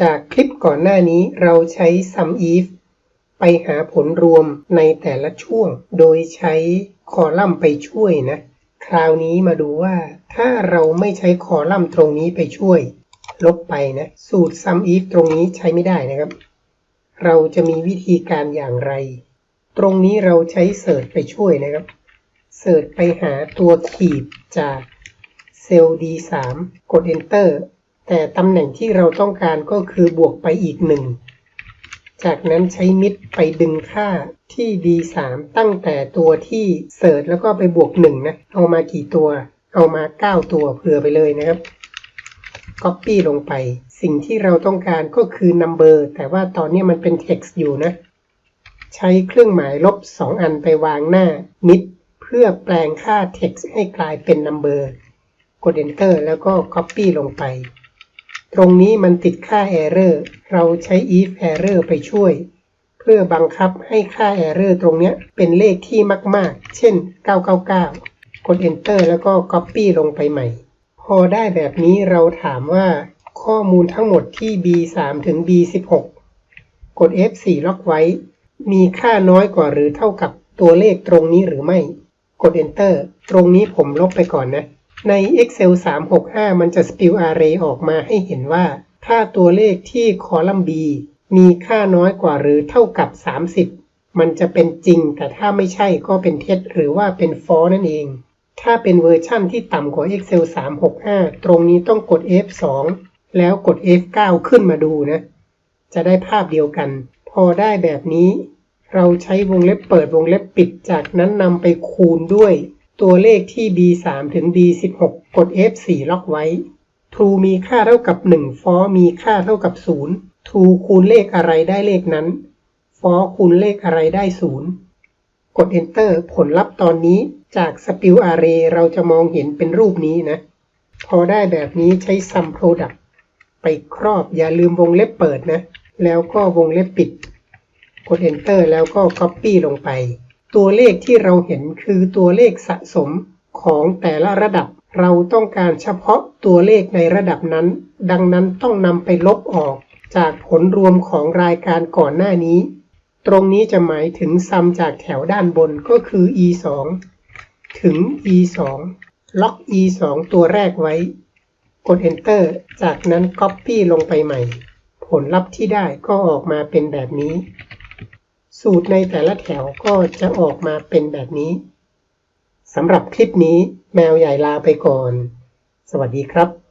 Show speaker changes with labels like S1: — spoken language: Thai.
S1: จากคลิปก่อนหน้านี้เราใช้ sum if ไปหาผลรวมในแต่ละช่วง โดยใช้คอลัมน์ไปช่วยนะ คราวนี้มาดูว่า ถ้าเราไม่ใช้คอลัมน์ตรงนี้ไปช่วย ลบไปนะ สูตร sum if ตรงนี้ใช้ไม่ได้นะครับ เราจะมีวิธีการอย่างไร ตรงนี้เราใช้เสิร์ชไปช่วยนะครับเสิร์ชไปหาตัวขีดจากเซลล์ D3 กด Enter แต่ตำแหน่งที่เราต้องการก็คือบวกไปอีกหนึ่ง จากนั้นใช้มิดไปดึงค่าที่ D3 ตั้งแต่ตัวที่เสิร์ชแล้วก็ไปบวกหนึ่งนะ เอามากี่ตัว เอามา 9 ตัวเผื่อไปเลยนะครับ Copy ลงไป สิ่งที่เราต้องการก็คือ Number แต่ว่าตอนนี้มันเป็น Text อยู่นะ ใช้เครื่องหมายลบ 2 อันไปวางหน้า mid เพื่อแปลงค่า text ให้กลายเป็น number กด enter แล้วก็ copy ลงไป ตรงนี้มันติดค่า error เราใช้ if error ไปช่วย เพื่อบังคับให้ค่า error ตรงเนี้ยเป็นเลขที่มาก ๆ เช่น 999 กด enter แล้วก็ copy ลงไปใหม่ พอได้แบบนี้เราถามว่า ข้อมูลทั้งหมดที่ B3 ถึง B16 กด F4 ล็อกไว้ มีค่าน้อยกว่าหรือเท่ากับตัวเลขตรงนี้หรือไม่ กด Enter ตรงนี้ผมลบไปก่อนนะ ใน Excel 365 มันจะ Spill Array ออกมาให้เห็นว่า ถ้าตัวเลขที่คอลัมน์ B มีค่าน้อยกว่าหรือเท่ากับ 30 มันจะเป็นจริง แต่ถ้าไม่ใช่ก็เป็นเท็จหรือว่าเป็น false นั่นเอง ถ้าเป็นเวอร์ชั่นที่ต่ำกว่า Excel 365 ตรงนี้ต้องกด F2 แล้วกด F9 ขึ้นมาดูนะ จะได้ภาพเดียวกัน พอได้แบบนี้ เราใช้วงเล็บเปิดวงเล็บปิดจากนั้นนำไปคูณด้วย ตัวเลขที่ B3 ถึง B16 กด F4 ล็อกไว้ true มีค่าเท่ากับ 1 false มีค่าเท่ากับ 0 true คูณเลขอะไรได้เลขนั้น false คูณเลขอะไรได้ 0 กด enter ผลลัพธ์ตอนนี้จาก spill array เราจะมองเห็นเป็นรูปนี้นะ พอได้แบบนี้ใช้ sum product ไปครอบอย่าลืมวงเล็บเปิดนะ แล้วก็วงเล็บปิด กด enter แล้วก็ copy ลงไป ตัวเลขที่เราเห็นคือตัวเลขสะสมของแต่ละระดับ เราต้องการเฉพาะตัวเลขในระดับนั้น ดังนั้นต้องนำไปลบออกจากผลรวมของรายการก่อนหน้านี้ ตรงนี้จะหมายถึงซัมจากแถวด้านบนก็คือ e 2ถึง e 2ล็อก e 2ตัวแรกไว้ กด enter จากนั้น copy ลงไปใหม่ ผลลัพธ์ที่ได้ก็ออกมาเป็นแบบนี้ สูตรในแต่ละแถวก็จะออกมาเป็นแบบนี้สำหรับคลิปนี้แมวใหญ่ลาไปก่อน สวัสดีครับ